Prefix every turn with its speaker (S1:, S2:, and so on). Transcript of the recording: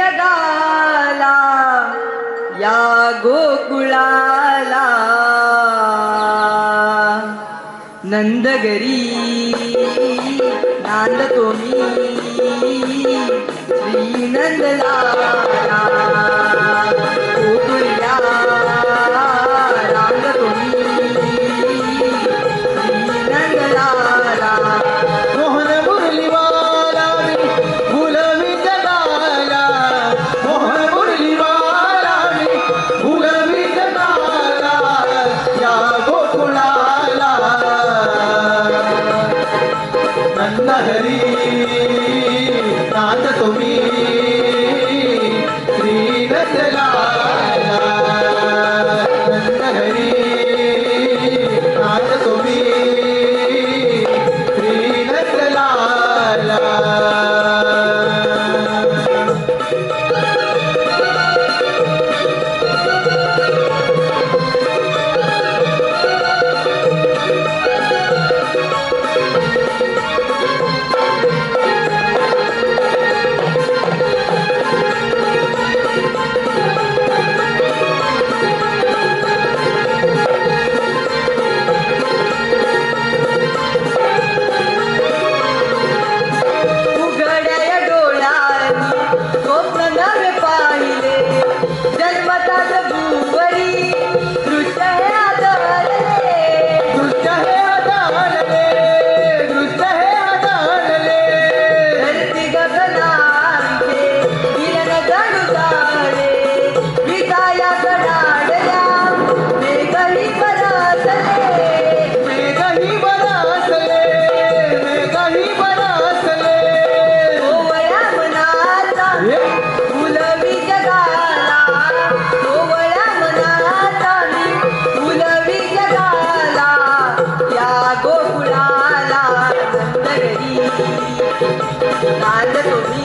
S1: जगाला या गोकुळाला. नंदगरी नांदतो मी श्री नंदला
S2: రంగహరి నాదసుమి శ్రీరచలా
S1: 那首。